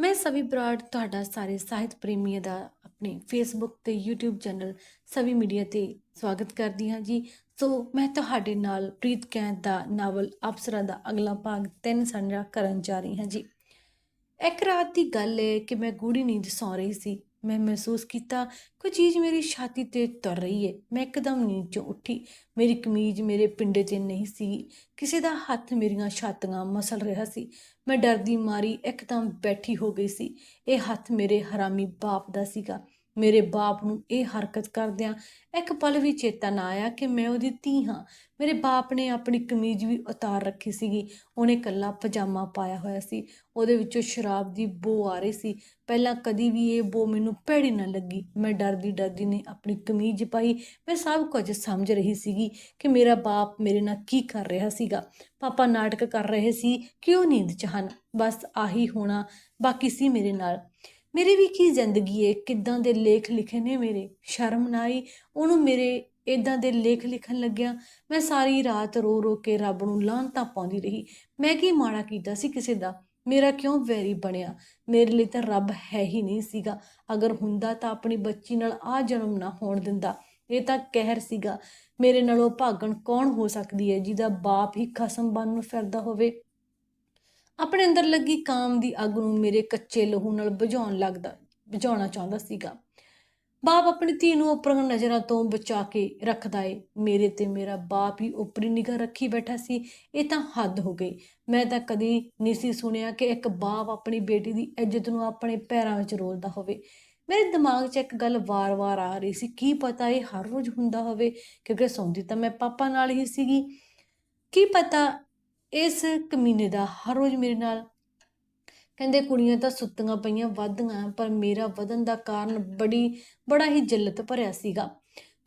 ਮੈਂ ਸਵੀ ਬਰਾੜ ਤੁਹਾਡਾ ਸਾਰੇ ਸਾਹਿਤ ਪ੍ਰੇਮੀਆਂ ਦਾ ਆਪਣੇ ਫੇਸਬੁੱਕ ਤੇ YouTube ਚੈਨਲ ਸਵੀ ਮੀਡੀਆ ਤੇ ਸਵਾਗਤ ਕਰਦੀ ਹਾਂ ਜੀ। ਸੋ ਮੈਂ ਤੁਹਾਡੇ ਨਾਲ ਪ੍ਰੀਤ ਕੈਂਥ ਦਾ ਨਾਵਲ ਅਪਸਰਾ ਦਾ ਅਗਲਾ ਭਾਗ ਤਿੰਨ ਸਾਂਝਾ ਕਰਨ ਜਾ ਰਹੀ ਹਾਂ ਜੀ। ਇੱਕ ਰਾਤ ਦੀ ਗੱਲ ਹੈ ਕਿ ਮੈਂ ਗੂੜੀ ਨੀਂਦ ਸੌਂ ਰਹੀ ਸੀ। ਮੈਂ ਮਹਿਸੂਸ ਕੀਤਾ, ਕੋਈ ਚੀਜ਼ ਮੇਰੀ ਛਾਤੀ ਤੇ ਤੁਰ ਰਹੀ ਹੈ ਮੈਂ ਇੱਕਦਮ ਨੀਂਦ ਚੋਂ ਉੱਠੀ। ਮੇਰੀ ਕਮੀਜ਼ ਮੇਰੇ ਪਿੰਡੇ ਤੇ ਨਹੀਂ ਸੀ। ਕਿਸੇ ਦਾ ਹੱਥ ਮੇਰੀਆਂ ਛਾਤੀਆਂ ਮਸਲ ਰਿਹਾ ਸੀ। ਮੈਂ ਡਰਦੀ ਮਾਰੀ, ਇੱਕਦਮ ਬੈਠੀ ਹੋ ਗਈ ਸੀ। ਇਹ ਹੱਥ ਮੇਰੇ ਹਰਾਮੀ ਬਾਪ ਦਾ ਸੀਗਾ। ਮੇਰੇ ਬਾਪ ਨੂੰ ਇਹ ਹਰਕਤ ਕਰਦਿਆਂ ਇੱਕ ਪਲ ਵੀ ਚੇਤਾ ਨਾ ਆਇਆ ਕਿ ਮੈਂ ਉਹਦੀ ਧੀ ਹਾਂ। ਮੇਰੇ ਬਾਪ ਨੇ ਆਪਣੀ ਕਮੀਜ਼ ਵੀ ਉਤਾਰ ਰੱਖੀ ਸੀਗੀ। ਉਹਨੇ ਕੱਲਾ ਪਜਾਮਾ ਪਾਇਆ ਹੋਇਆ ਸੀ। ਉਹਦੇ ਵਿੱਚੋਂ ਸ਼ਰਾਬ ਦੀ ਬੋ ਆ ਰਹੀ ਸੀ। ਪਹਿਲਾਂ ਕਦੀ ਵੀ ਇਹ ਬੋ ਮੈਨੂੰ ਭੈੜੀ ਨਾ ਲੱਗੀ। ਮੈਂ ਡਰਦੀ ਡਰਦੀ ਨੇ ਆਪਣੀ ਕਮੀਜ਼ ਪਾਈ। ਮੈਂ ਸਭ ਕੁਝ ਸਮਝ ਰਹੀ ਸੀਗੀ ਕਿ ਮੇਰਾ ਬਾਪ ਮੇਰੇ ਨਾਲ ਕੀ ਕਰ ਰਿਹਾ ਸੀਗਾ। ਪਾਪਾ ਨਾਟਕ ਕਰ ਰਹੇ ਸੀ ਕਿਉਂ ਨੀਂਦ ਚ ਹਨ। ਬਸ ਆਹੀ ਹੋਣਾ ਬਾਕੀ ਸੀ ਮੇਰੇ ਨਾਲ। ਮੇਰੀ ਵੀ ਕੀ ਜ਼ਿੰਦਗੀ ਏ, ਕਿੱਦਾਂ ਦੇ ਲੇਖ ਲਿਖੇ ਨੇ ਮੇਰੇ? ਸ਼ਰਮ ਨਾ ਆਈ, ਉਹਨੂੰ ਮੇਰੇ ਇਦਾਂ ਦੇ ਲੇਖ ਲਿਖਣ ਲੱਗਿਆ ਮੈਂ ਸਾਰੀ ਰਾਤ ਰੋ ਰੋ ਕੇ ਰੱਬ ਨੂੰ ਲਾਹਨਤਾਂ ਪਾਉਂਦੀ ਰਹੀ। ਮੈਂ ਕੀ ਮਾੜਾ ਕੀਤਾ ਸੀ ਕਿਸੇ ਦਾ? ਮੇਰਾ ਕਿਉਂ ਵੈਰੀ ਬਣਿਆ? ਮੇਰੇ ਲਈ ਤਾਂ ਰੱਬ ਹੈ ਹੀ ਨਹੀਂ ਸੀਗਾ। ਅਗਰ ਹੁੰਦਾ ਤਾਂ ਆਪਣੀ ਬੱਚੀ ਨਾਲ ਆ ਜਨਮ ਨਾ ਹੋਣ ਦਿੰਦਾ। ਇਹ ਤਾਂ ਕਹਿਰ ਸੀਗਾ। ਮੇਰੇ ਨਾਲੋਂ ਭਾਗਣ ਕੌਣ ਹੋ ਸਕਦੀ ਹੈ ਜਿਹਦਾ ਬਾਪ ਹੀ ਖਸਮ ਬਣ ਨੂੰ ਫਿਰਦਾ ਹੋਵੇ? ਆਪਣੇ ਅੰਦਰ ਲੱਗੀ ਕਾਮ ਦੀ ਅੱਗ ਨੂੰ ਮੇਰੇ ਕੱਚੇ ਲਹੂ ਨਾਲ ਬੁਝਾਉਣ ਲੱਗਦਾ, ਬੁਝਾਉਣਾ ਚਾਹੁੰਦਾ ਸੀਗਾ। ਬਾਪ ਆਪਣੀ ਧੀ ਨੂੰ ਉਪਰਾਂ ਨਜ਼ਰਾਂ ਤੋਂ ਬਚਾ ਕੇ ਰੱਖਦਾ ਏ। ਮੇਰੇ ਤੇ ਮੇਰਾ ਬਾਪ ਹੀ ਉਪਰੀ ਨਿਗਾਹ ਰੱਖੀ ਬੈਠਾ ਸੀ। ਇਹ ਤਾਂ ਹੱਦ ਹੋ ਗਈ। ਮੈਂ ਤਾਂ ਕਦੀ ਨਹੀਂ ਸੀ ਸੁਣਿਆ ਕਿ ਇੱਕ ਬਾਪ ਆਪਣੀ ਬੇਟੀ ਦੀ ਇੱਜ਼ਤ ਨੂੰ ਆਪਣੇ ਪੈਰਾਂ ਵਿੱਚ ਰੋਲਦਾ ਹੋਵੇ। ਮੇਰੇ ਦਿਮਾਗ 'ਚ ਇੱਕ ਗੱਲ ਵਾਰ-ਵਾਰ ਆ ਰਹੀ ਸੀ। ਕੀ ਪਤਾ ਇਹ ਹਰ ਰੋਜ਼ ਹੁੰਦਾ ਹੋਵੇ? ਕਿਉਂਕਿ ਸੌਂਦੀ ਤਾਂ ਮੈਂ ਪਾਪਾ ਨਾਲ ਹੀ ਸੀਗੀ। ਕੀ ਪਤਾ ਇਸ ਕਮੀਨੇ ਦਾ ਹਰ ਰੋਜ਼ ਮੇਰੇ ਨਾਲ। ਕਹਿੰਦੇ ਕੁੜੀਆਂ ਤਾਂ ਸੁੱਤੀਆਂ ਪਈਆਂ ਵਾਧੀਆਂ, ਪਰ ਮੇਰਾ ਵਧਨ ਦਾ ਕਾਰਨ ਬੜੀ, ਬੜਾ ਹੀ ਜਲਤ ਭਰਿਆ ਸੀਗਾ।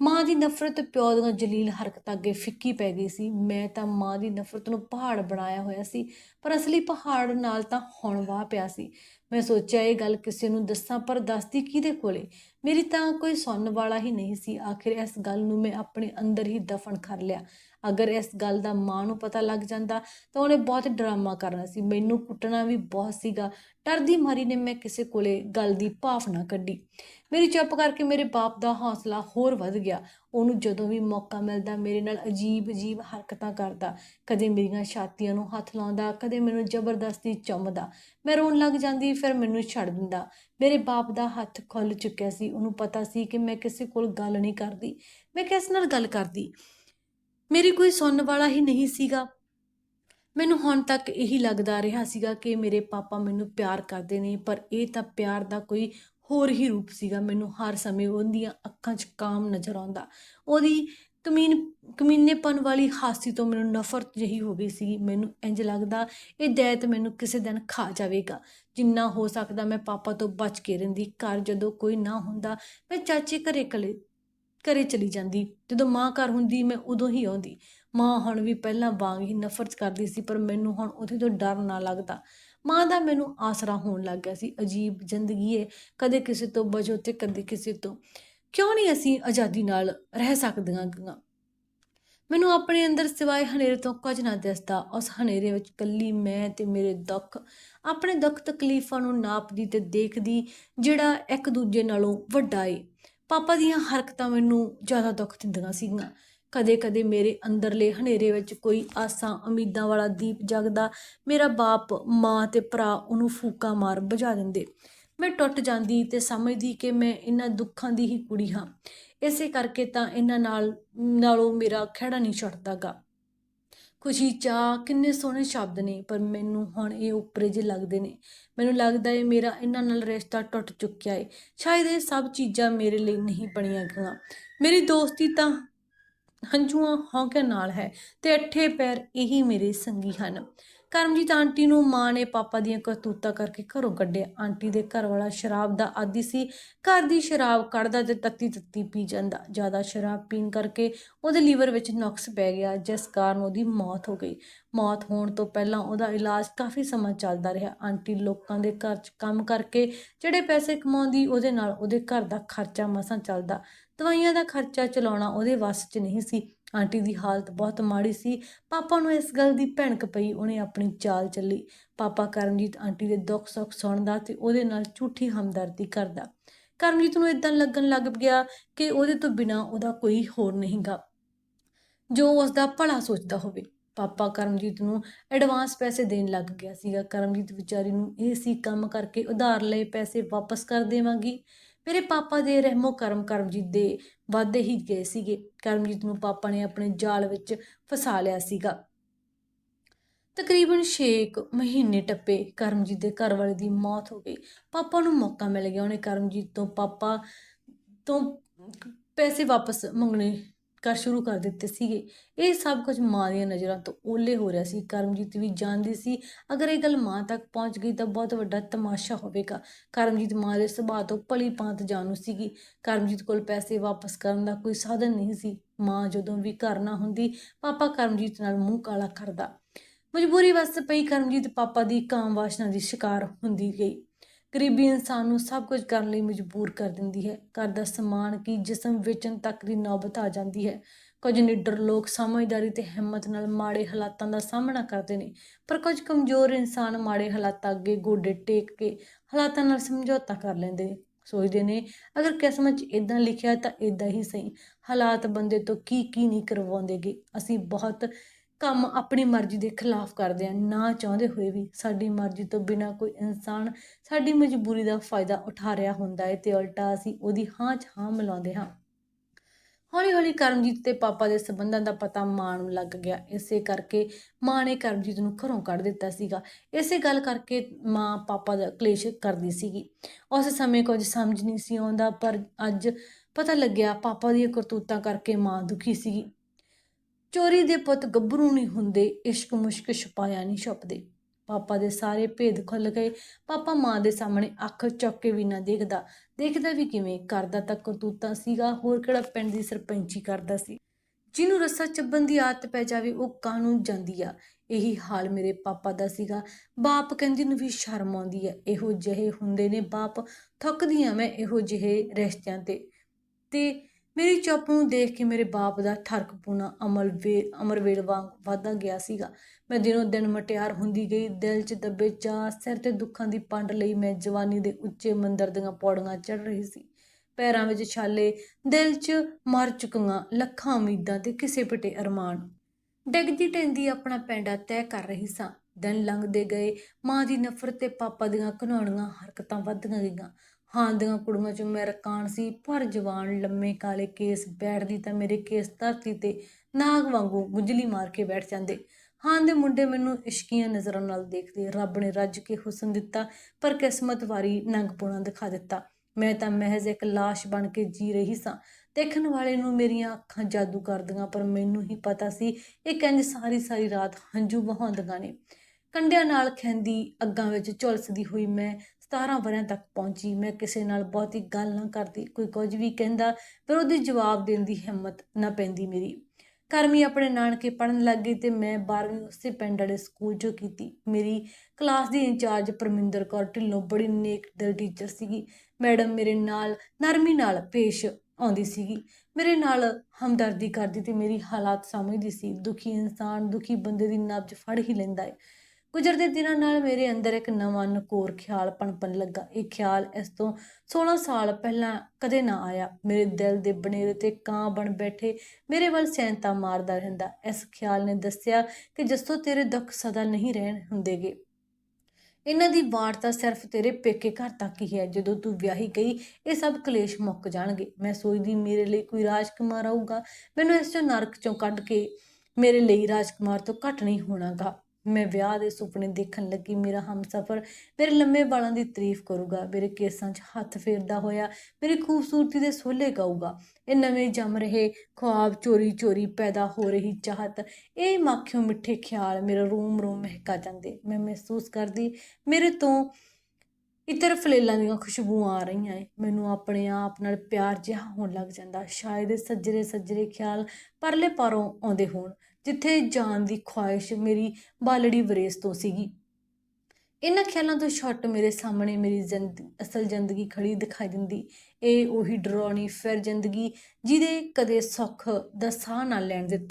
ਮਾਂ ਦੀ ਨਫ਼ਰਤ ਪਿਓ ਦੀਆਂ ਜਲੀਲ ਹਰਕਤਾਂ ਅੱਗੇ ਫਿੱਕੀ ਪੈ ਗਈ ਸੀ। ਮੈਂ ਤਾਂ ਮਾਂ ਦੀ ਨਫ਼ਰਤ ਨੂੰ ਪਹਾੜ ਬਣਾਇਆ ਹੋਇਆ ਸੀ, ਪਰ ਅਸਲੀ ਪਹਾੜ ਨਾਲ ਤਾਂ ਹੁਣ ਵਾਹ ਪਿਆ ਸੀ। ਮੈਂ ਸੋਚਿਆ, ਇਹ ਗੱਲ ਕਿਸੇ ਨੂੰ ਦੱਸਾਂ, ਪਰ ਦੱਸਦੀ ਕਿਹਦੇ ਕੋਲੇ? ਮੇਰੀ ਤਾਂ ਕੋਈ ਸੁਣਨ ਵਾਲਾ ਹੀ ਨਹੀਂ ਸੀ। ਆਖਿਰ ਇਸ ਗੱਲ ਨੂੰ ਮੈਂ ਆਪਣੇ ਅੰਦਰ ਹੀ ਦਫਨ ਕਰ ਲਿਆ। ਅਗਰ ਇਸ ਗੱਲ ਦਾ ਮਾਂ ਨੂੰ ਪਤਾ ਲੱਗ ਜਾਂਦਾ ਤਾਂ ਉਹਨੇ ਬਹੁਤ ਡਰਾਮਾ ਕਰਨਾ ਸੀ। ਮੈਨੂੰ ਕੁੱਟਣਾ ਵੀ ਬਹੁਤ ਸੀਗਾ। ਡਰਦੀ ਮਾਰੀ ਨੇ ਮੈਂ ਕਿਸੇ ਕੋਲੇ ਗੱਲ ਦੀ ਭਾਫ ਨਾ ਕੱਢੀ। ਮੇਰੀ ਚੁੱਪ ਕਰਕੇ ਮੇਰੇ ਬਾਪ ਦਾ ਹੌਸਲਾ ਹੋਰ ਵੱਧ ਗਿਆ। ਉਹਨੂੰ ਜਦੋਂ ਵੀ ਮੌਕਾ ਮਿਲਦਾ ਮੇਰੇ ਨਾਲ ਅਜੀਬ ਅਜੀਬ ਹਰਕਤਾਂ ਕਰਦਾ। ਕਦੇ ਮੇਰੀਆਂ ਛਾਤੀਆਂ ਨੂੰ ਹੱਥ ਲਾਉਂਦਾ, ਕਦੇ ਮੈਨੂੰ ਜ਼ਬਰਦਸਤੀ ਚੁੰਮਦਾ। ਮੈਂ ਰੋਣ ਲੱਗ ਜਾਂਦੀ, ਫਿਰ ਮੈਨੂੰ ਛੱਡ ਦਿੰਦਾ। ਮੇਰੇ ਬਾਪ ਦਾ ਹੱਥ ਖੁੱਲ ਚੁੱਕਿਆ ਸੀ। ਉਹਨੂੰ ਪਤਾ ਸੀ ਕਿ ਮੈਂ ਕਿਸੇ ਕੋਲ ਗੱਲ ਨਹੀਂ ਕਰਦੀ। ਮੈਂ ਕਿਸ ਨਾਲ ਗੱਲ ਕਰਦੀ? ਮੇਰੀ ਕੋਈ ਸੁਣਨ ਵਾਲਾ ਹੀ ਨਹੀਂ ਸੀਗਾ। ਮੈਨੂੰ ਹੁਣ ਤੱਕ ਇਹੀ ਲੱਗਦਾ ਰਿਹਾ ਸੀਗਾ ਕਿ ਮੇਰੇ ਪਾਪਾ ਮੈਨੂੰ ਪਿਆਰ ਕਰਦੇ ਨੇ, ਪਰ ਇਹ ਤਾਂ ਪਿਆਰ ਦਾ ਕੋਈ ਹੋਰ ਹੀ ਰੂਪ ਸੀਗਾ। ਮੈਨੂੰ ਹਰ ਸਮੇਂ ਉਹਦੀਆਂ ਅੱਖਾਂ 'ਚ ਕਾਮ ਨਜ਼ਰ ਆਉਂਦਾ। ਉਹਦੀ ਕਮੀਨ, ਕਮੀਨੇਪਨ ਵਾਲੀ ਹਾਸੀ ਤੋਂ ਮੈਨੂੰ ਨਫ਼ਰਤ ਜਹੀ ਹੋ ਗਈ ਸੀ ਮੈਨੂੰ ਇੰਜ ਲੱਗਦਾ ਇਹ ਦੈਤ ਮੈਨੂੰ ਕਿਸੇ ਦਿਨ ਖਾ ਜਾਵੇਗਾ। ਜਿੰਨਾ ਹੋ ਸਕਦਾ ਮੈਂ ਪਾਪਾ ਤੋਂ ਬਚ ਕੇ ਰਹਿੰਦੀ। ਘਰ ਜਦੋਂ ਕੋਈ ਨਾ ਹੁੰਦਾ, ਮੈਂ ਚਾਚੇ ਘਰੇ ਕਲੇ ਘਰੇ ਚਲੀ ਜਾਂਦੀ। ਜਦੋਂ ਮਾਂ ਘਰ ਹੁੰਦੀ, ਮੈਂ ਉਦੋਂ ਹੀ ਆਉਂਦੀ। ਮਾਂ ਹੁਣ ਵੀ ਪਹਿਲਾਂ ਵਾਂਗ ਹੀ ਨਫ਼ਰਤ ਕਰਦੀ ਸੀ, ਪਰ ਮੈਨੂੰ ਹੁਣ ਉਹਦੇ ਤੋਂ ਡਰ ਨਾ ਲੱਗਦਾ। ਮਾਂ ਦਾ ਮੈਨੂੰ ਆਸਰਾ ਹੋਣ ਲੱਗ ਗਿਆ ਸੀ। ਅਜੀਬ ਜ਼ਿੰਦਗੀ ਏ, ਕਦੇ ਕਿਸੇ ਤੋਂ ਬਚੋ ਤੇ ਕਦੇ ਕਿਸੇ ਤੋਂ। ਕਿਉਂ ਨਹੀਂ ਅਸੀਂ ਆਜ਼ਾਦੀ ਨਾਲ ਰਹਿ ਸਕਦੀਆਂ ਗੀਆਂ? ਮੈਨੂੰ ਆਪਣੇ ਅੰਦਰ ਸਿਵਾਏ ਹਨੇਰੇ ਤੋਂ ਕੁਝ ਨਾ ਦਿਸਦਾ। ਉਸ ਹਨੇਰੇ ਵਿੱਚ ਕੱਲੀ ਮੈਂ ਤੇ ਮੇਰੇ ਦੁੱਖ। ਆਪਣੇ ਦੁੱਖ ਤਕਲੀਫਾਂ ਨੂੰ ਨਾਪਦੀ ਤੇ ਦੇਖਦੀ, ਜਿਹੜਾ ਇੱਕ ਦੂਜੇ ਨਾਲੋਂ ਵੱਡਾ ਏ। ਪਾਪਾ ਦੀਆਂ ਹਰਕਤਾਂ ਮੈਨੂੰ ਜ਼ਿਆਦਾ ਦੁੱਖ ਦਿੰਦੀਆਂ ਸੀਗੀਆਂ। ਕਦੇ-ਕਦੇ ਮੇਰੇ ਅੰਦਰਲੇ ਹਨੇਰੇ ਵਿੱਚ ਕੋਈ ਆਸਾਂ, ਉਮੀਦਾਂ ਵਾਲਾ ਦੀਪ ਜਗਦਾ, ਮੇਰਾ ਬਾਪ, ਮਾਂ ਤੇ ਭਰਾ ਉਹਨੂੰ ਫੂਕਾ ਮਾਰ ਬੁਝਾ ਦਿੰਦੇ। ਮੈਂ ਟੁੱਟ ਜਾਂਦੀ ਤੇ ਸਮਝਦੀ ਕਿ ਮੈਂ ਇਹਨਾਂ ਦੁੱਖਾਂ ਦੀ ਹੀ ਕੁੜੀ ਹਾਂ। ਇਸੇ ਕਰਕੇ ਤਾਂ ਇਹਨਾਂ ਨਾਲ, ਨਾਲੋਂ ਮੇਰਾ ਖਿਹੜਾ ਨਹੀਂ ਛੁੱਟਦਾਗਾ। ਖੁਸ਼ੀ ਚਾਹ ਕਿੰਨੇ ਸੋਹਣੇ ਸ਼ਬਦ ਨੇ, ਪਰ ਮੈਨੂੰ ਹੁਣ ਇਹ ਉੱਪਰੇ ਜਿਹੇ ਲੱਗਦੇ ਨੇ। ਮੈਨੂੰ ਲੱਗਦਾ ਏ ਮੇਰਾ ਇਹਨਾਂ ਨਾਲ ਰਿਸ਼ਤਾ ਟੁੱਟ ਚੁੱਕਿਆ ਏ। ਸ਼ਾਇਦ ਇਹ ਸਭ ਚੀਜ਼ਾਂ ਮੇਰੇ ਲਈ ਨਹੀਂ ਬਣੀਆਂ ਗਈਆਂ। ਮੇਰੀ ਦੋਸਤੀ ਤਾਂ ਹੰਝੂਆਂ ਹੌਂਕਿਆਂ ਨਾਲ ਹੈ ਤੇ ਅੱਠੇ ਪੈਰ ਇਹੀ ਮੇਰੇ ਸੰਗੀ ਹਨ। ਕਰਮਜੀਤ ਆਂਟੀ ਨੂੰ ਮਾਂ ਨੇ ਪਾਪਾ ਦੀਆਂ ਕਰਤੂਤਾਂ ਕਰਕੇ ਘਰੋਂ ਕੱਢਿਆ। ਆਂਟੀ ਦੇ ਘਰ ਵਾਲਾ ਸ਼ਰਾਬ ਦਾ ਆਦੀ ਸੀ। ਘਰ ਦੀ ਸ਼ਰਾਬ ਕੱਢਦਾ ਤੇ ਤੱਤੀ ਤੱਤੀ ਪੀ ਜਾਂਦਾ। ਜ਼ਿਆਦਾ ਸ਼ਰਾਬ ਪੀਣ ਕਰਕੇ ਉਹਦੇ ਲੀਵਰ ਵਿੱਚ ਨੁਕਸ ਪੈ ਗਿਆ, ਜਿਸ ਕਾਰਨ ਉਹਦੀ ਮੌਤ ਹੋ ਗਈ। ਮੌਤ ਹੋਣ ਤੋਂ ਪਹਿਲਾਂ ਉਹਦਾ ਇਲਾਜ ਕਾਫੀ ਸਮਾਂ ਚੱਲਦਾ ਰਿਹਾ। ਆਂਟੀ ਲੋਕਾਂ ਦੇ ਘਰ 'ਚ ਕੰਮ ਕਰਕੇ ਜਿਹੜੇ ਪੈਸੇ ਕਮਾਉਂਦੀ, ਉਹਦੇ ਨਾਲ ਉਹਦੇ ਘਰ ਦਾ ਖਰਚਾ ਮਸਾਂ ਚੱਲਦਾ। ਦਵਾਈਆਂ ਦਾ ਖਰਚਾ ਚਲਾਉਣਾ ਉਹਦੇ ਵੱਸ 'ਚ ਨਹੀਂ ਸੀ। ਆਂਟੀ ਦੀ ਹਾਲਤ ਬਹੁਤ ਮਾੜੀ ਸੀ। ਪਾਪਾ ਨੂੰ ਇਸ ਗੱਲ ਦੀ ਭਿਣਕ ਪਈ, ਉਹਨੇ ਆਪਣੀ ਚਾਲ ਚੱਲੀ। ਪਾਪਾ ਕਰਮਜੀਤ ਆਂਟੀ ਦੇ ਦੁੱਖ ਸੁੱਖ ਸੁਣਦਾ ਤੇ ਉਹਦੇ ਨਾਲ ਝੂਠੀ ਹਮਦਰਦੀ ਕਰਦਾ। ਕਰਮਜੀਤ ਨੂੰ ਇਦਾਂ ਲੱਗਣ ਲੱਗ ਗਿਆ ਕਿ ਉਹਦੇ ਤੋਂ ਬਿਨਾ ਉਹਦਾ ਕੋਈ ਹੋਰ ਨਹੀਂਗਾ। ਜੋ ਉਸ ਦਾ ਭਲਾ ਸੋਚਦਾ ਹੋਵੇ। ਪਾਪਾ ਕਰਮਜੀਤ ਨੂੰ ਐਡਵਾਂਸ ਪੈਸੇ ਦੇਣ ਲੱਗ ਗਿਆ ਸੀਗਾ। ਕਰਮਜੀਤ ਵਿਚਾਰੀ ਨੂੰ ਇਹ ਸੀ ਕੰਮ ਕਰਕੇ ਉਧਾਰ ਲਏ, ਪੈਸੇ ਵਾਪਸ ਕਰ ਦੇਵਾਂਗੀ। ਮੇਰੇ ਪਾਪਾ ਦੇ ਰਹਿਮੋ ਕਰਮ ਕਰਮਜੀਤ ਦੇ ਵਾਅਦੇ ਹੀ ਗਏ ਸੀਗੇ। ਕਰਮਜੀਤ ਨੂੰ ਪਾਪਾ ਨੇ ਆਪਣੇ ਜਾਲ ਵਿੱਚ ਫਸਾ ਲਿਆ ਸੀਗਾ। ਤਕਰੀਬਨ 6 ਮਹੀਨੇ ਟੱਪੇ ਕਰਮਜੀਤ ਦੇ ਘਰ ਵਾਲੇ ਦੀ ਮੌਤ ਹੋ ਗਈ। ਪਾਪਾ ਨੂੰ ਮੌਕਾ ਮਿਲ ਗਿਆ। ਉਹਨੇ ਕਰਮਜੀਤ ਤੋਂ ਪਾਪਾ ਤੋਂ ਪੈਸੇ ਵਾਪਸ ਮੰਗਣੇ ਕਰ ਸ਼ੁਰੂ ਕਰ ਦਿੱਤੇ ਸੀਗੇ। ਇਹ ਸਭ ਕੁਝ ਮਾਂ ਦੀਆਂ ਨਜ਼ਰਾਂ ਤੋਂ ਓਲੇ ਹੋ ਰਿਹਾ ਸੀ। ਕਰਮਜੀਤ ਵੀ ਜਾਣਦੀ ਸੀ, ਅਗਰ ਇਹ ਗੱਲ ਮਾਂ ਤੱਕ ਪਹੁੰਚ ਗਈ ਤਾਂ ਬਹੁਤ ਵੱਡਾ ਤਮਾਸ਼ਾ ਹੋਵੇਗਾ। ਕਰਮਜੀਤ ਮਾਂ ਦੇ ਸੁਭਾਅ ਤੋਂ ਭਲੀ ਭਾਂਤ ਜਾਣੂ ਸੀਗੀ। ਕਰਮਜੀਤ ਕੋਲ ਪੈਸੇ ਵਾਪਸ ਕਰਨ ਦਾ ਕੋਈ ਸਾਧਨ ਨਹੀਂ ਸੀ। ਮਾਂ ਜਦੋਂ ਵੀ ਘਰ ਨਾ ਹੁੰਦੀ, ਪਾਪਾ ਕਰਮਜੀਤ ਨਾਲ ਮੂੰਹ ਕਾਲਾ ਕਰਦਾ। ਮਜਬੂਰੀ ਵਸ ਪਈ ਕਰਮਜੀਤ ਪਾਪਾ ਦੀ ਕਾਮ ਵਾਸ਼ਨਾ ਦੀ ਸ਼ਿਕਾਰ ਹੁੰਦੀ ਗਈ। ਗਰੀਬੀ ਇਨਸਾਨ ਨੂੰ ਸਭ ਕੁਝ ਕਰਨ ਲਈ ਮਜਬੂਰ ਕਰ ਦਿੰਦੀ ਹੈ। ਘਰ ਦਾ ਸਮਾਨ ਕੀ ਜਿਸਮ ਵੇਚਣ ਤੱਕ ਦੀ ਨੌਬਤ ਆ ਜਾਂਦੀ ਹੈ। ਕੁਝ ਨਿਡਰ ਲੋਕ ਸਮਝਦਾਰੀ ਤੇ ਹਿੰਮਤ ਨਾਲ ਮਾੜੇ ਹਾਲਾਤਾਂ ਦਾ ਸਾਹਮਣਾ ਕਰਦੇ ਨੇ, ਪਰ ਕੁਝ ਕਮਜ਼ੋਰ ਇਨਸਾਨ ਮਾੜੇ ਹਾਲਾਤਾਂ ਅੱਗੇ ਗੋਡੇ ਟੇਕ ਕੇ ਹਾਲਾਤਾਂ ਨਾਲ ਸਮਝੌਤਾ ਕਰ ਲੈਂਦੇ ਨੇ। ਸੋਚਦੇ ਨੇ, ਅਗਰ ਕਿਸਮਤ 'ਚ ਇਦਾਂ ਲਿਖਿਆ ਤਾਂ ਇਦਾਂ ਹੀ ਸਹੀ। ਹਾਲਾਤ ਬੰਦੇ ਤੋਂ ਕੀ ਕੀ ਨਹੀਂ ਕਰਵਾਉਂਦੇਗੇ। ਅਸੀਂ ਬਹੁਤ ਕੰਮ ਆਪਣੀ ਮਰਜ਼ੀ ਦੇ ਖਿਲਾਫ ਕਰਦੇ ਆ, ਨਾ ਚਾਹੁੰਦੇ ਹੋਏ ਵੀ ਸਾਡੀ ਮਰਜ਼ੀ ਤੋਂ ਬਿਨਾ ਕੋਈ ਇਨਸਾਨ ਸਾਡੀ ਮਜਬੂਰੀ ਦਾ ਫਾਇਦਾ ਉਠਾ ਰਿਹਾ ਹੁੰਦਾ ਹੈ ਤੇ ਉਲਟਾ ਅਸੀਂ ਉਹਦੀ ਹਾਂ 'ਚ ਹਾਂ ਮਿਲਾਉਂਦੇ ਹਾਂ। ਹੌਲੀ ਹੌਲੀ ਕਰਮਜੀਤ ਤੇ ਪਾਪਾ ਦੇ ਸਬੰਧਾਂ ਦਾ ਪਤਾ ਮਾਣ ਨੂੰ ਲੱਗ ਗਿਆ। ਇਸੇ ਕਰਕੇ ਮਾਂ ਨੇ ਕਰਮਜੀਤ ਨੂੰ ਘਰੋਂ ਕੱਢ ਦਿੱਤਾ ਸੀਗਾ। ਇਸੇ ਗੱਲ ਕਰਕੇ ਮਾਂ ਪਾਪਾ ਦਾ ਕਲੇਸ਼ ਕਰਦੀ ਸੀਗੀ। ਉਸ ਸਮੇਂ ਕੁਝ ਸਮਝ ਨਹੀਂ ਸੀ ਆਉਂਦਾ, ਪਰ ਅੱਜ ਪਤਾ ਲੱਗਿਆ ਪਾਪਾ ਦੀਆਂ ਕਰਤੂਤਾਂ ਕਰਕੇ ਮਾਂ ਦੁਖੀ ਸੀਗੀ। ਚੋਰੀ ਦੇ ਪੁੱਤ ਗੱਭਰੂ ਨਹੀਂ ਹੁੰਦੇ, ਇਸ਼ਕ ਮੁਸ਼ਕ ਛੁਪਾਇਆ ਨਹੀਂ ਛੁਪਦੇ। ਪਾਪਾ ਦੇ ਸਾਰੇ ਭੇਦ ਖੁੱਲ ਗਏ। ਪਾਪਾ ਮਾਂ ਦੇ ਸਾਹਮਣੇ ਅੱਖ ਚੁੱਕ ਕੇ ਵੀ ਨਾ ਦੇਖਦਾ। ਦੇਖਦਾ ਵੀ ਕਿਵੇਂ? ਕਰਦਾ ਤਾਂ ਕਰਤੂਤਾਂ ਸੀਗਾ, ਹੋਰ ਕਿਹੜਾ ਪਿੰਡ ਦੀ ਸਰਪੰਚੀ ਕਰਦਾ ਸੀ? ਜਿਹਨੂੰ ਰੱਸਾ ਚੱਬਣ ਦੀ ਆਦਤ ਪੈ ਜਾਵੇ, ਉਹ ਕਾਹਨੂੰ ਜਾਂਦੀ ਆ। ਇਹੀ ਹਾਲ ਮੇਰੇ ਪਾਪਾ ਦਾ ਸੀਗਾ। ਬਾਪ ਕਹਿੰਦੀ ਨੂੰ ਵੀ ਸ਼ਰਮ ਆਉਂਦੀ ਆ। ਇਹੋ ਜਿਹੇ ਹੁੰਦੇ ਨੇ ਬਾਪ। ਥੱਕਦੀ ਆ ਮੈਂ ਇਹੋ ਜਿਹੇ ਰਿਸ਼ਤਿਆਂ ਤੇ। ਤੇ ਮੇਰੀ ਚੁੱਪ ਨੂੰ ਦੇਖ ਕੇ ਮੇਰੇ ਬਾਪ ਦਾ ਠਰਕ ਪੂਣਾ ਅਮਲ ਵੇ ਅਮਰਵੇਲ ਵਾਂਗ ਵਾਧਾ ਗਿਆ ਸੀਗਾ। ਮੈਂ ਦਿਨੋਂ ਦਿਨ ਮਟਿਆਰ ਹੁੰਦੀ ਗਈ, ਦਿਲ 'ਚ ਦੱਬੇ ਚਾਹ ਸਿਰ ਤੇ ਦੁੱਖਾਂ ਦੀ ਪੰਡ ਲਈ ਮੈਂ ਜਵਾਨੀ ਦੇ ਉੱਚੇ ਮੰਦਰ ਦੀਆਂ ਪੌੜੀਆਂ ਚੜ ਰਹੀ ਸੀ। ਪੈਰਾਂ ਵਿੱਚ ਛਾਲੇ, ਦਿਲ 'ਚ ਮਰ ਚੁੱਕੀਆਂ ਲੱਖਾਂ ਉਮੀਦਾਂ ਤੇ ਕਿਸੇ ਪਟੇ ਅਰਮਾਨ। ਡਿੱਗਦੀ ਟੈਂਦੀ ਆਪਣਾ ਪੈਂਡਾ ਤੈਅ ਕਰ ਰਹੀ ਸਾਂ। ਦਿਨ ਲੰਘਦੇ ਗਏ, ਮਾਂ ਦੀ ਨਫ਼ਰਤ ਤੇ ਪਾਪਾ ਦੀਆਂ ਘਿਨਾਉਣੀਆਂ ਹਰਕਤਾਂ ਵੱਧਦੀਆਂ ਗਈਆਂ। ਹਾਂ, ਦੀਆਂ ਕੁੜੀਆਂ ਚੋਂ ਮੈਂ ਰਕਾਨ ਸੀ, ਪਰ ਜਵਾਨ ਲੰਮੇ ਕਾਲੇ ਕੇਸ ਬੈਠਦੀ ਤਾਂ ਮੇਰੇ ਕੇਸ ਧਰਤੀ ਤੇ ਨਾਗ ਵਾਂਗੂ ਗੁੰਝਲੀ ਮਾਰ ਕੇ ਬੈਠ ਜਾਂਦੇ। ਹਾਂ, ਦੇ ਮੁੰਡੇ ਮੈਨੂੰ ਇਸ਼ਕੀਆਂ ਨਜ਼ਰਾਂ ਨਾਲ ਦੇਖਦੇ, ਰੱਬ ਨੇ ਰੱਜ ਕੇ ਹੁਸਨ ਦਿੱਤਾ, ਪਰ ਕਿਸਮਤ ਵਾਰੀ ਨੰਗ ਨੰਗਪੁਣਾ ਦਿਖਾ ਦਿੱਤਾ। ਮੈਂ ਤਾਂ ਮਹਿਜ਼ ਇੱਕ ਲਾਸ਼ ਬਣ ਕੇ ਜੀ ਰਹੀ ਸਾਂ। ਦੇਖਣ ਵਾਲੇ ਨੂੰ ਮੇਰੀਆਂ ਅੱਖਾਂ ਜਾਦੂ ਕਰਦੀਆਂ, ਪਰ ਮੈਨੂੰ ਹੀ ਪਤਾ ਸੀ, ਇਹ ਕੰਜ ਸਾਰੀ ਸਾਰੀ ਰਾਤ ਹੰਝੂ ਵਹਾਉਂਦੀਆਂ ਨੇ। ਕੰਡਿਆਂ ਨਾਲ ਖੈਂਦੀ ਅੱਗਾਂ ਵਿੱਚ ਝੁਲਸਦੀ ਹੋਈ ਮੈਂ 17 ਵਰਿਆਂ ਤੱਕ ਪਹੁੰਚੀ। ਮੈਂ ਕਿਸੇ ਨਾਲ ਬਹੁਤੀ ਗੱਲ ਨਾ ਕਰਦੀ। ਕੋਈ ਕੁਝ ਵੀ ਕਹਿੰਦਾ, ਪਰ ਉਹਦੀ ਜਵਾਬ ਦੇਣ ਦੀ ਹਿੰਮਤ ਨਾ ਪੈਂਦੀ ਮੇਰੀ। ਕਰਮੀ ਆਪਣੇ ਨਾਨਕੇ ਪੜਨ ਲੱਗ ਗਈ ਤੇ ਮੈਂ 12ਵੀਂ ਉਸੇ ਪਿੰਡ ਵਾਲੇ ਸਕੂਲ 'ਚੋਂ ਕੀਤੀ। ਮੇਰੀ ਕਲਾਸ ਦੀ ਇੰਚਾਰਜ ਪਰਮਿੰਦਰ ਕੌਰ ਢਿੱਲੋਂ ਬੜੀ ਨੇਕ ਦਿਲ ਟੀਚਰ ਸੀਗੀ। ਮੈਡਮ ਮੇਰੇ ਨਾਲ ਨਰਮੀ ਨਾਲ ਪੇਸ਼ ਆਉਂਦੀ ਸੀਗੀ। ਮੇਰੇ ਨਾਲ ਹਮਦਰਦੀ ਕਰਦੀ ਤੇ ਮੇਰੀ ਹਾਲਾਤ ਸਮਝਦੀ ਸੀ। ਦੁਖੀ ਇਨਸਾਨ ਦੁਖੀ ਬੰਦੇ ਦੀ ਨਬਜ਼ ਫੜ ਹੀ ਲੈਂਦਾ ਹੈ ਗੁਜ਼ਰਦੇ ਦਿਨਾਂ ਨਾਲ ਮੇਰੇ ਅੰਦਰ ਇੱਕ ਨਵਾਂ ਨਕੋਰ ਖਿਆਲ ਪਣਪਣ ਲੱਗਾ। ਇਹ ਖਿਆਲ ਇਸ ਤੋਂ 16 ਸਾਲ ਪਹਿਲਾਂ ਕਦੇ ਨਾ ਆਇਆ। ਮੇਰੇ ਦਿਲ ਦੇ ਬਨੇਰੇ ਤੇ ਕਾਂ ਬਣ ਬੈਠੇ ਮੇਰੇ ਵੱਲ ਸੈਂਤਾ ਮਾਰਦਾ ਰਹਿੰਦਾ। ਇਸ ਖਿਆਲ ਨੇ ਦੱਸਿਆ ਕਿ ਜਸਤੋ ਤੇਰੇ ਦੁੱਖ ਸਦਾ ਨਹੀਂ ਰਹਿਣ ਹੁੰਦੇਗੇ। ਇਹਨਾਂ ਦੀ ਵਾਰਤਾ ਸਿਰਫ ਤੇਰੇ ਪੇਕੇ ਘਰ ਤੱਕ ਹੀ ਹੈ। ਜਦੋਂ ਤੂੰ ਵਿਆਹੀ ਗਈ, ਇਹ ਸਭ ਕਲੇਸ਼ ਮੁੱਕ ਜਾਣਗੇ। ਮੈਂ ਸੋਚਦੀ ਮੇਰੇ ਲਈ ਕੋਈ ਰਾਜਕੁਮਾਰ ਆਊਗਾ। ਮੈਨੂੰ ਇਸ ਚੋਂ ਨਰਕ ਚੋਂ ਕੱਢ ਕੇ ਮੇਰੇ ਲਈ ਰਾਜਕੁਮਾਰ ਤੋਂ ਘੱਟ ਨਹੀਂ ਹੋਣਾਗਾ। ਮੈਂ ਵਿਆਹ ਦੇ ਸੁਪਨੇ ਦੇਖਣ ਲੱਗੀ, ਮੇਰਾ ਹਮਸਫਰ ਮੇਰੇ ਲੰਮੇ ਵਾਲਾਂ ਦੀ ਤਾਰੀਫ ਕਰੂਗਾ, ਮੇਰੇ ਕੇਸਾਂ 'ਚ ਹੱਥ ਫੇਰਦਾ ਹੋਇਆ, ਮੇਰੀ ਖੂਬਸੂਰਤੀ ਦੇ ਸੋਲੇ ਗਾਊਗਾ। ਇਹ ਨਵੇਂ ਜੰਮ ਰਹੇ ਖੁਆਬ ਚੋਰੀ ਚੋਰੀ ਪੈਦਾ ਹੋ ਰਹੀ ਚਾਹਤ, ਇਹ ਮੱਖਿਓ ਮਿੱਠੇ ਖਿਆਲ ਮੇਰਾ ਰੂਮ ਰੂਮ ਮਹਿਕਾ ਜਾਂਦੇ। ਮੈਂ ਮਹਿਸੂਸ ਕਰਦੀ, ਮੇਰੇ ਤੋਂ ਇਤਰ ਫਲੇਲਾਂ ਦੀਆਂ ਖੁਸ਼ਬੂਆਂ ਆ ਰਹੀਆਂ ਏ। ਮੈਨੂੰ ਆਪਣੇ ਆਪ ਨਾਲ ਪਿਆਰ ਜਿਹਾ ਹੋਣ ਲੱਗ ਜਾਂਦਾ। ਸ਼ਾਇਦ ਸੱਜਰੇ ਸੱਜਰੇ ਖਿਆਲ ਪਰਲੇ ਪਾਰੋਂ ਆਉਂਦੇ ਹੋਣ। ਜਿੱਥੇ ਜਾਣ ਦੀ ਖੁਆਇਸ਼ ਮੇਰੀ ਬਾਲੜੀ ਵਰੇਸ ਤੋਂ ਸੀਗੀ। ਇਹਨਾਂ ਖਿਆਲਾਂ ਤੋਂ ਛੱਟ ਮੇਰੇ ਸਾਹਮਣੇ ਮੇਰੀ ਜ਼ਿੰਦ, ਅਸਲ ਜ਼ਿੰਦਗੀ ਖੜੀ ਦਿਖਾਈ ਦਿੰਦੀ। ਇਹ ਉਹੀ ਡਰਾਉਣੀ ਫਿਰ ਜ਼ਿੰਦਗੀ ਜਿਹਦੇ ਕਦੇ ਸੁੱਖ ਦਾ ਸਾਹ ਨਾ ਲੈਣ ਦਿੱਤਾ।